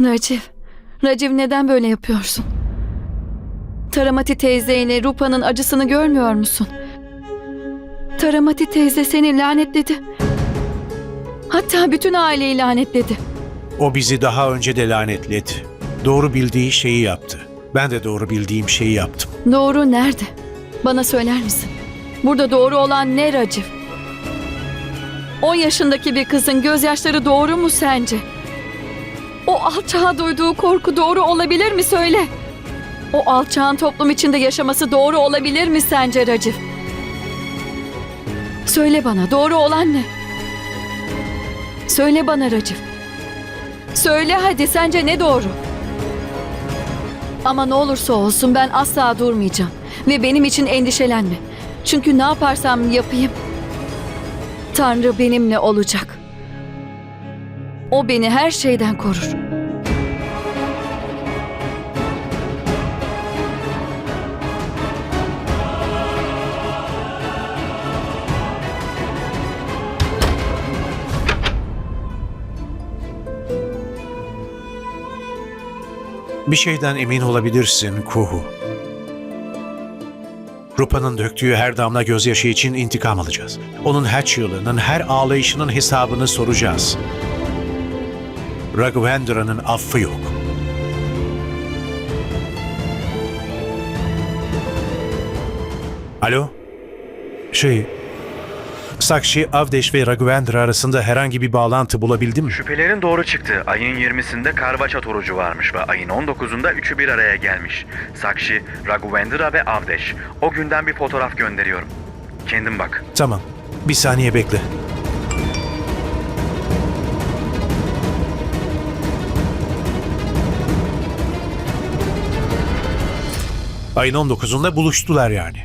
Raciv, Raciv neden böyle yapıyorsun? Taramati teyzeyle Rupa'nın acısını görmüyor musun? Taramati teyze seni lanetledi. Hatta bütün aileyi lanetledi. O bizi daha önce de lanetledi. Doğru bildiği şeyi yaptı. Ben de doğru bildiğim şeyi yaptım. Doğru nerede? Bana söyler misin? Burada doğru olan ne Raciv? 10 yaşındaki bir kızın gözyaşları doğru mu sence? O alçağa duyduğu korku doğru olabilir mi söyle? O alçağın toplum içinde yaşaması doğru olabilir mi sence Raciv? Söyle bana doğru olan ne? Söyle bana Raciv. Söyle hadi sence ne doğru? Ama ne olursa olsun ben asla durmayacağım. Ve benim için endişelenme. Çünkü ne yaparsam yapayım Tanrı benimle olacak. O beni her şeyden korur. Bir şeyden emin olabilirsin Kuhu. Rupa'nın döktüğü her damla gözyaşı için intikam alacağız. Onun her çığlığının, her ağlayışının hesabını soracağız. Raghuvendra'nın affı yok. Alo? Şey... Sakshi, Avdeş ve Raghavendra arasında herhangi bir bağlantı bulabildin mi? Şüphelerin doğru çıktı. Ayın 20'sinde Karvaçat orucu varmış ve ayın 19'unda üçü bir araya gelmiş. Sakshi, Raghavendra ve Avdeş. O günden bir fotoğraf gönderiyorum. Kendin bak. Tamam. Bir saniye bekle. Ayın 19'unda buluştular yani.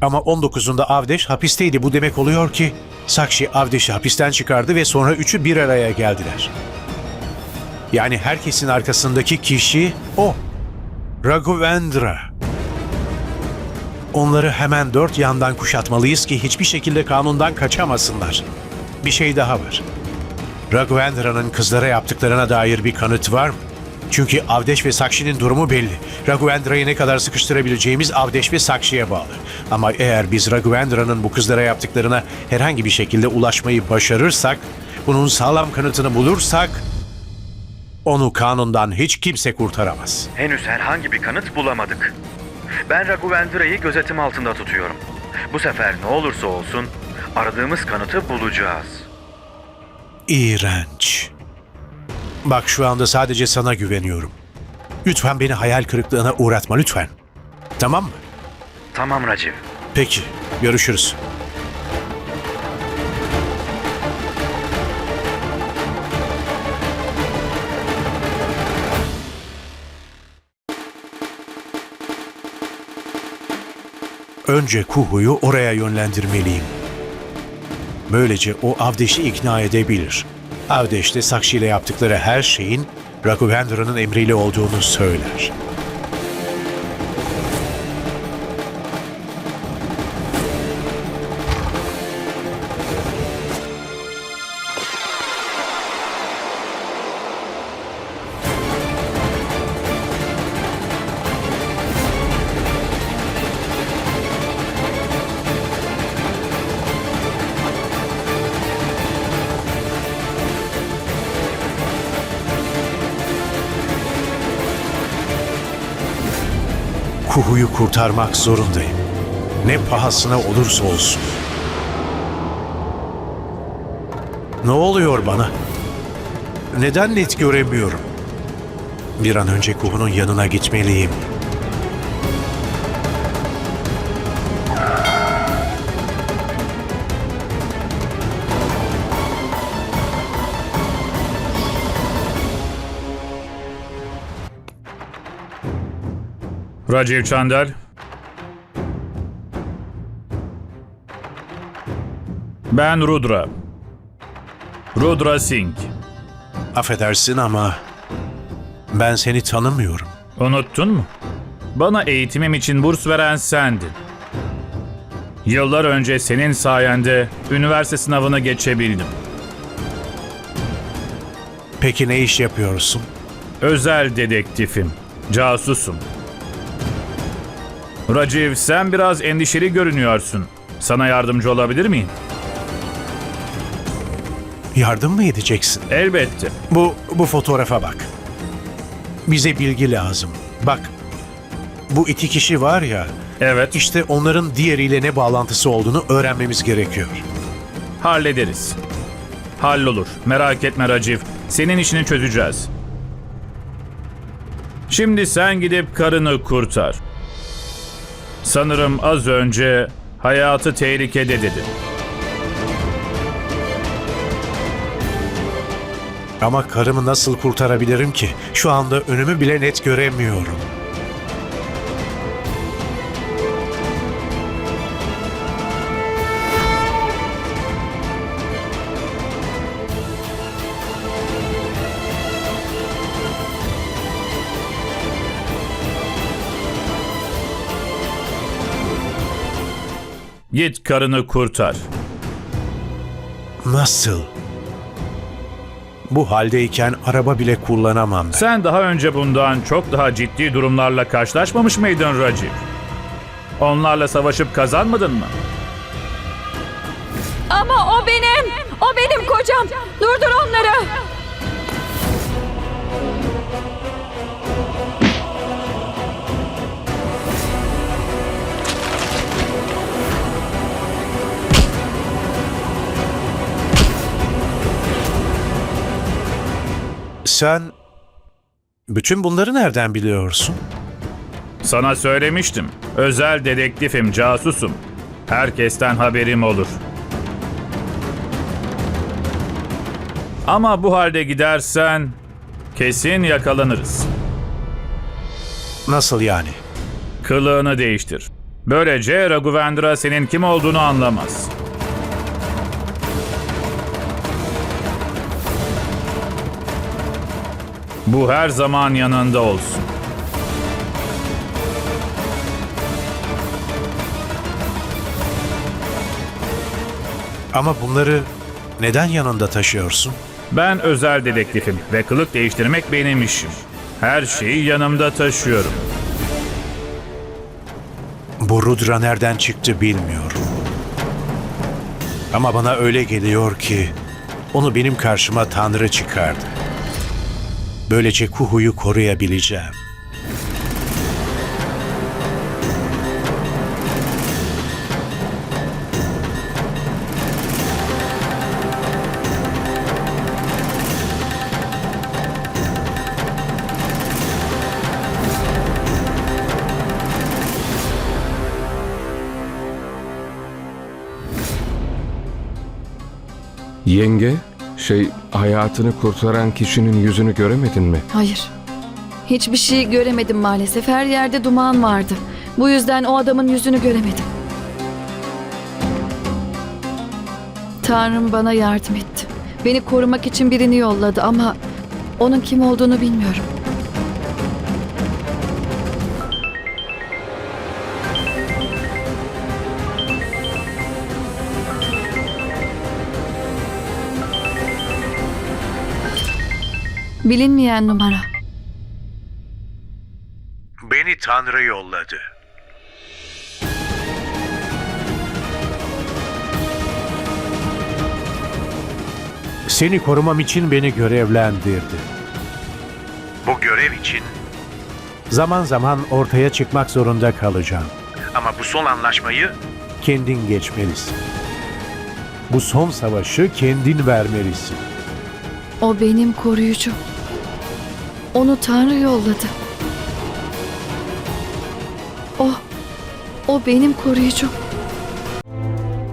Ama 19'unda Avdeş hapisteydi. Bu demek oluyor ki Sakshi Avdeş'i hapisten çıkardı ve sonra üçü bir araya geldiler. Yani herkesin arkasındaki kişi o. Raghavendra. Onları hemen dört yandan kuşatmalıyız ki hiçbir şekilde kanundan kaçamasınlar. Bir şey daha var. Raghuvendra'nın kızlara yaptıklarına dair bir kanıt var mı? Çünkü Avdeş ve Sakshi'nin durumu belli. Raghuvendra'yı ne kadar sıkıştırabileceğimiz Avdeş ve Sakshi'ye bağlı. Ama eğer biz Raghuvendra'nın bu kızlara yaptıklarına herhangi bir şekilde ulaşmayı başarırsak, bunun sağlam kanıtını bulursak, onu kanundan hiç kimse kurtaramaz. Henüz herhangi bir kanıt bulamadık. Ben Raghuvendra'yı gözetim altında tutuyorum. Bu sefer ne olursa olsun aradığımız kanıtı bulacağız. İğrenç. Bak şu anda sadece sana güveniyorum. Lütfen beni hayal kırıklığına uğratma lütfen. Tamam mı? Tamam Raciv. Peki, görüşürüz. Önce Kuhu'yu oraya yönlendirmeliyim. Böylece o Avdeş'i ikna edebilir. Avdeş de Sakshi ile yaptıkları her şeyin Raghuvendra'nın emriyle olduğunu söyler. Kuhu'yu kurtarmak zorundayım. Ne pahasına olursa olsun. Ne oluyor bana? Neden net göremiyorum? Bir an önce Kuhu'nun yanına gitmeliyim. Rajiv Chandal. Ben Rudra. Rudra Singh. Affedersin ama ben seni tanımıyorum. Unuttun mu? Bana eğitimim için burs veren sendin. Yıllar önce senin sayende üniversite sınavını geçebildim. Peki ne iş yapıyorsun? özel dedektifim, casusum. Raciv sen biraz endişeli görünüyorsun. Sana yardımcı olabilir miyim? Yardım mı edeceksin? Elbette. Bu, bu fotoğrafa bak. Bize bilgi lazım. Bak, bu iki kişi var ya, Evet, işte onların diğeriyle ne bağlantısı olduğunu öğrenmemiz gerekiyor. hallederiz. Hallolur. Merak etme Raciv. Senin işini çözeceğiz. Şimdi sen gidip karını kurtar. Sanırım az önce hayatı tehlikede dedin. Ama karımı nasıl kurtarabilirim ki? Şu anda önümü bile net göremiyorum. Git karını kurtar. Nasıl? Bu haldeyken araba bile kullanamam ben. Sen daha önce bundan çok daha ciddi durumlarla karşılaşmamış mıydın Raciv? Onlarla savaşıp kazanmadın mı? Ama o benim. O benim kocam. Durdur onları. Sen bütün bunları nereden biliyorsun? Sana söylemiştim. Özel dedektifim, casusum. Herkesten haberim olur. Ama bu halde gidersen kesin yakalanırız. Nasıl yani? Kılığını değiştir. Böylece Raghuvendra senin kim olduğunu anlamaz. Bu her zaman yanında olsun. Ama bunları neden yanında taşıyorsun? Ben özel dedektifim ve kılık değiştirmek benim işim. Her şeyi yanımda taşıyorum. Bu Rudra nereden çıktı bilmiyorum. Ama bana öyle geliyor ki onu benim karşıma Tanrı çıkardı. Böylece Kuhu'yu koruyabileceğim. Yenge, şey hayatını kurtaran kişinin yüzünü göremedin mi? Hayır. Hiçbir şey göremedim maalesef. Her yerde duman vardı. Bu yüzden o adamın yüzünü göremedim. Tanrım bana yardım etti. Beni korumak için birini yolladı ama onun kim olduğunu bilmiyorum. Bilinmeyen numara. Beni Tanrı yolladı. Seni korumam için beni görevlendirdi. Bu görev için zaman zaman ortaya çıkmak zorunda kalacağım. Ama bu son anlaşmayı kendin geçmelisin. Bu son savaşı kendin vermelisin. O benim koruyucum. Onu Tanrı yolladı. O, o benim koruyucum.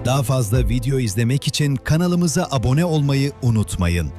Daha fazla video izlemek için kanalımıza abone olmayı unutmayın.